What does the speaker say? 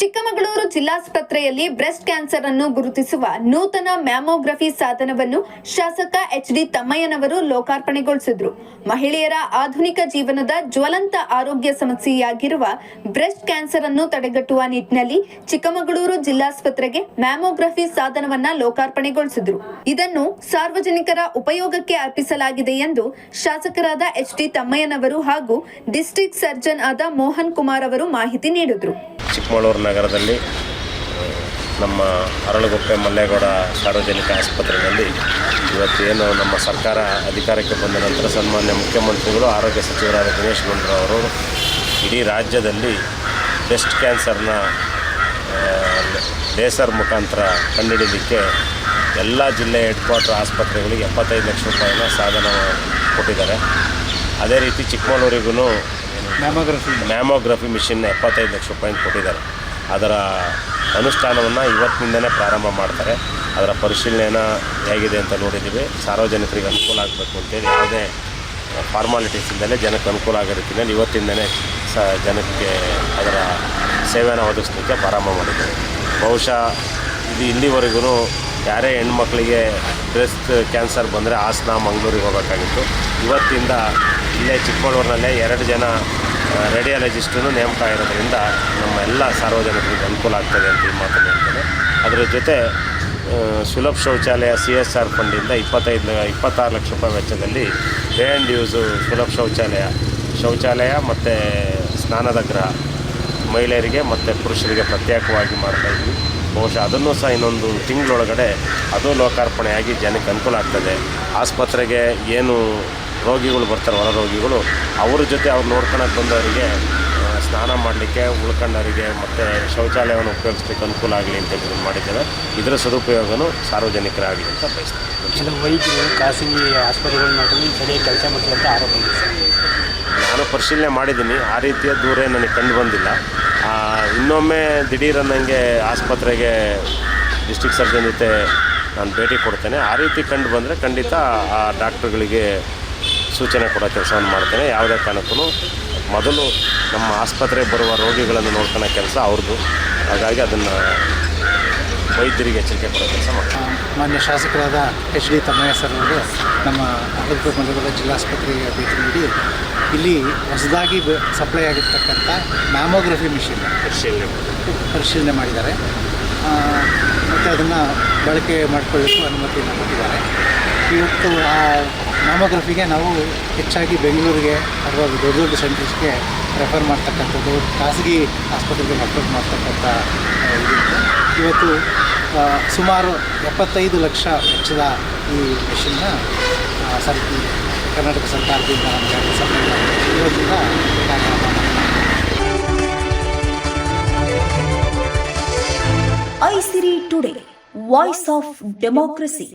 Chikkamagaluru ಜಿಲ್ಲಾಸ್ಪತ್ರೆಯಲ್ಲಿ breast cancer ಅನ್ನು ಗುರುತಿಸುವ ನೂತನ ಮ್ಯಾಮೋಗ್ರಫಿ ಸಾಧನವನ್ನು ಶಾಸಕ ಎಚ್ ಡಿ ತಮ್ಮಯ್ಯನವರು ಲೋಕಾರ್ಪಣೆಗೊಳಿಸಿದ್ರು. ಮಹಿಳೆಯರ ಆಧುನಿಕ ಜೀವನದ ಜ್ವಲಂತ ಆರೋಗ್ಯ ಸಮಸ್ಯೆಯಾಗಿರುವ ಬ್ರೆಸ್ಟ್ ಕ್ಯಾನ್ಸರ್ ಅನ್ನು ತಡೆಗಟ್ಟುವ ನಿಟ್ಟಿನಲ್ಲಿ ಚಿಕ್ಕಮಗಳೂರು ಜಿಲ್ಲಾಸ್ಪತ್ರೆಗೆ ಮ್ಯಾಮೋಗ್ರಫಿ ಸಾಧನವನ್ನ ಲೋಕಾರ್ಪಣೆಗೊಳಿಸಿದ್ರು. ಇದನ್ನು ಸಾರ್ವಜನಿಕರ ಉಪಯೋಗಕ್ಕೆ ಅರ್ಪಿಸಲಾಗಿದೆ ಎಂದು ಶಾಸಕರಾದ ಎಚ್ ಡಿ ತಮ್ಮಯ್ಯನವರು ಹಾಗೂ ಡಿಸ್ಟ್ರಿಕ್ಟ್ ಸರ್ಜನ್ ಆದ ಮೋಹನ್ ಕುಮಾರ್ ಅವರು ಮಾಹಿತಿ ನೀಡಿದ್ರು. ಚಿಕ್ಕಮಗಳೂರು ನಗರದಲ್ಲಿ, ನಮ್ಮ ಅರಳುಗುಪ್ಪೆ ಮಲ್ಲೇಗೌಡ ಸಾರ್ವಜನಿಕ ಆಸ್ಪತ್ರೆಯಲ್ಲಿ ಇವತ್ತು ಏನು ನಮ್ಮ ಸರ್ಕಾರ ಅಧಿಕಾರಕ್ಕೆ ಬಂದ ನಂತರ ಸನ್ಮಾನ್ಯ ಮುಖ್ಯಮಂತ್ರಿಗಳು, ಆರೋಗ್ಯ ಸಚಿವರಾದ ದಿನೇಶ್ ಗುಂಡೂರಾವ್ ಅವರು ಇಡೀ ರಾಜ್ಯದಲ್ಲಿ ಬ್ರೆಸ್ಟ್ ಕ್ಯಾನ್ಸರ್ನ ಲೇಸರ್ ಮುಖಾಂತರ ಕಂಡುಹಿಡಿಯಲಿಕ್ಕೆ ಎಲ್ಲ ಜಿಲ್ಲೆ ಹೆಡ್ ಕ್ವಾರ್ಟರ್ ಆಸ್ಪತ್ರೆಗಳಿಗೆ ಎಪ್ಪತ್ತೈದು ಲಕ್ಷ ರೂಪಾಯಿನ ಸಾಧನ ಕೊಟ್ಟಿದ್ದಾರೆ. ಅದೇ ರೀತಿ ಚಿಕ್ಕಮಗಳೂರಿಗೂ ಮ್ಯಾಮೋಗ್ರಫಿ ಮ್ಯಾಮೋಗ್ರಫಿ ಮಿಷಿನ್ನ ಎಪ್ಪತ್ತೈದು ಲಕ್ಷ ರೂಪಾಯಿ ಕೊಟ್ಟಿದ್ದಾರೆ. ಅದರ ಅನುಷ್ಠಾನವನ್ನು ಇವತ್ತಿನಿಂದನೇ ಪ್ರಾರಂಭ ಮಾಡ್ತಾರೆ. ಅದರ ಪರಿಶೀಲನೆನ ಹೇಗಿದೆ ಅಂತ ನೋಡಿದ್ದೀವಿ. ಸಾರ್ವಜನಿಕರಿಗೆ ಅನುಕೂಲ ಆಗಬೇಕು ಅಂತೇಳಿ ಯಾವುದೇ ಫಾರ್ಮಾಲಿಟೀಸಿಂದಲೇ ಜನಕ್ಕೆ ಅನುಕೂಲ ಆಗೋ ರೀತಿಯಲ್ಲಿ ಇವತ್ತಿಂದನೇ ಸ ಜನಕ್ಕೆ ಅದರ ಸೇವೆಯನ್ನು ಒದಗಿಸ್ಲಿಕ್ಕೆ ಪ್ರಾರಂಭ ಮಾಡಿದ್ದೇವೆ ಬಹುಶಃ ಇದು ಇಲ್ಲಿವರೆಗೂ ಯಾರೇ ಹೆಣ್ಮಕ್ಳಿಗೆ ಬ್ರೆಸ್ಟ್ ಕ್ಯಾನ್ಸರ್ ಬಂದರೆ ಹಾಸನ, ಮಂಗಳೂರಿಗೆ ಹೋಗಬೇಕಾಗಿತ್ತು ಇವತ್ತಿಂದ ಇಲ್ಲೇ ಚಿಕ್ಕಮಗಳೂರಿನಲ್ಲೇ ಎರಡು ಜನ ರೇಡಿಯಾಲಜಿಸ್ಟನ್ನು ನೇಮಕ ಇರೋದರಿಂದ ನಮ್ಮ ಎಲ್ಲ ಸಾರ್ವಜನಿಕರಿಗೆ ಅನುಕೂಲ ಆಗ್ತದೆ ಅಂತ ಈ ಮಾತನ್ನು ಹೇಳ್ತೇನೆ. ಅದರ ಜೊತೆ ಸುಲಭ ಶೌಚಾಲಯ ಸಿ ಎಸ್ ಆರ್ ಫಂಡಿಂದ ಇಪ್ಪತ್ತೈದು, ಇಪ್ಪತ್ತಾರು ಲಕ್ಷ ರೂಪಾಯಿ ವೆಚ್ಚದಲ್ಲಿ ಪೇ ಆ್ಯಂಡ್ ಯೂಸು ಸುಲಭ ಶೌಚಾಲಯ ಶೌಚಾಲಯ ಮತ್ತು ಸ್ನಾನದ ಗೃಹ ಮಹಿಳೆಯರಿಗೆ ಮತ್ತು ಪುರುಷರಿಗೆ ಪ್ರತ್ಯೇಕವಾಗಿ ಮಾಡ್ತಾಯಿದ್ವಿ ಬಹುಶಃ ಅದನ್ನು ಸಹ ಇನ್ನೊಂದು ತಿಂಗಳೊಳಗಡೆ ಅದು ಲೋಕಾರ್ಪಣೆಯಾಗಿ ಜನಕ್ಕೆ ಅನುಕೂಲ ಆಗ್ತದೆ. ಆಸ್ಪತ್ರೆಗೆ ಏನು ರೋಗಿಗಳು ಬರ್ತಾರೆ ಹೊರ ರೋಗಿಗಳು. ಅವ್ರ ಜೊತೆ ಅವ್ರು ನೋಡ್ಕೊಳಕ್ಕೆ ಬಂದವರಿಗೆ ಸ್ನಾನ ಮಾಡಲಿಕ್ಕೆ ಉಳ್ಕೊಂಡವರಿಗೆ ಮತ್ತು ಶೌಚಾಲಯವನ್ನು ಉಪಯೋಗಿಸ್ಲಿಕ್ಕೆ ಅನುಕೂಲ ಆಗಲಿ ಅಂತ ಹೇಳಿ ಇದನ್ನ ಮಾಡಿದ್ದೇವೆ ಇದರ ಸದುಪಯೋಗನೂ ಸಾರ್ವಜನಿಕರಾಗಲಿ ಅಂತ ಬಯಸ್ತೀನಿ. ಕೆಲವು ವೈದ್ಯರು ಖಾಸಗಿ ಆಸ್ಪತ್ರೆಗಳು ಮಾಡ್ಕೊಂಡು ಸರಿಯಾಗಿ ಕೆಲಸ ಮಾಡ್ತಾರೆ ಅಂತ ಆರೋಪ ನಾನು ಪರಿಶೀಲನೆ ಮಾಡಿದ್ದೀನಿ. ಆ ರೀತಿಯ ದೂರ ನನಗೆ ಕಂಡು ಬಂದಿಲ್ಲ. ಇನ್ನೊಮ್ಮೆ ದಿಢೀರನ್ನಂಗೆ ಆಸ್ಪತ್ರೆಗೆ ಡಿಸ್ಟಿಕ್ ಸರ್ಜನ್ ಜೊತೆ ನಾನು ಭೇಟಿ ಕೊಡ್ತೇನೆ. ಆ ರೀತಿ ಕಂಡು ಬಂದರೆ ಖಂಡಿತ ಆ ಡಾಕ್ಟ್ರುಗಳಿಗೆ ಸೂಚನೆ ಕೊಡೋ ಕೆಲಸವನ್ನು ಮಾಡ್ತೇನೆ. ಯಾವುದೇ ಕಾರಣಕ್ಕೂ ಮೊದಲು ನಮ್ಮ ಆಸ್ಪತ್ರೆಗೆ ಬರುವ ರೋಗಿಗಳನ್ನು ನೋಡ್ಕೊಳ್ಳೋ ಕೆಲಸ ಅವ್ರದ್ದು. ಹಾಗಾಗಿ ಅದನ್ನು ವೈದ್ಯರಿಗೆ ಎಚ್ಚರಿಕೆ ಕೊಡೋ ಕೆಲಸ ಮಾಡ್ತೀನಿ. ಮಾನ್ಯ ಶಾಸಕರಾದ ಎಚ್ ಡಿ ತಮ್ಮಯ್ಯ ಸರ್ ಅವರು ನಮ್ಮ ಅಗಲಪುರ ಮಂಡಲದ ಜಿಲ್ಲಾಸ್ಪತ್ರೆಗೆ ಭೇಟಿ ನೀಡಿ ಇಲ್ಲಿ ಹೊಸದಾಗಿ ಸಪ್ಲೈ ಆಗಿರ್ತಕ್ಕಂಥ ಮ್ಯಾಮೋಗ್ರಫಿ ಮಿಷಿನ್ ಪರಿಶೀಲನೆ ಪರಿಶೀಲನೆ ಮಾಡಿದ್ದಾರೆ. ಮತ್ತು ಅದನ್ನು ಬಳಕೆ ಮಾಡಿಕೊಳ್ಳಿಕ್ಕೂ ಅನುಮತಿಯನ್ನು ಕೊಟ್ಟಿದ್ದಾರೆ. ಇವತ್ತು ಆ ಮ್ಯಾಮೋಗ್ರಫಿಗೆ ನಾವು ಹೆಚ್ಚಾಗಿ ಬೆಂಗಳೂರಿಗೆ ಅಥವಾ ದೊಡ್ಡ ದೊಡ್ಡ ಸೆಂಟರ್ಸ್ಗೆ ರೆಫರ್ ಮಾಡ್ತಕ್ಕಂಥದ್ದು, ಖಾಸಗಿ ಆಸ್ಪತ್ರೆಗೆ ರೆಫರ್ ಮಾಡ್ತಕ್ಕಂಥ ಇವತ್ತು ಸುಮಾರು ಎಪ್ಪತ್ತೈದು ಲಕ್ಷ ವೆಚ್ಚದ ಈ ಮೆಷಿನ್ನ ಸರ್ ಕರ್ನಾಟಕ ಸರ್ಕಾರದಿಂದ ನಮಗೆ ಸಪ್ಲೈ ಇವತ್ತಿಂದ ಐಸಿರಿ ಟುಡೇ ವಾಯ್ಸ್ ಆಫ್ ಡೆಮೋಕ್ರಸಿ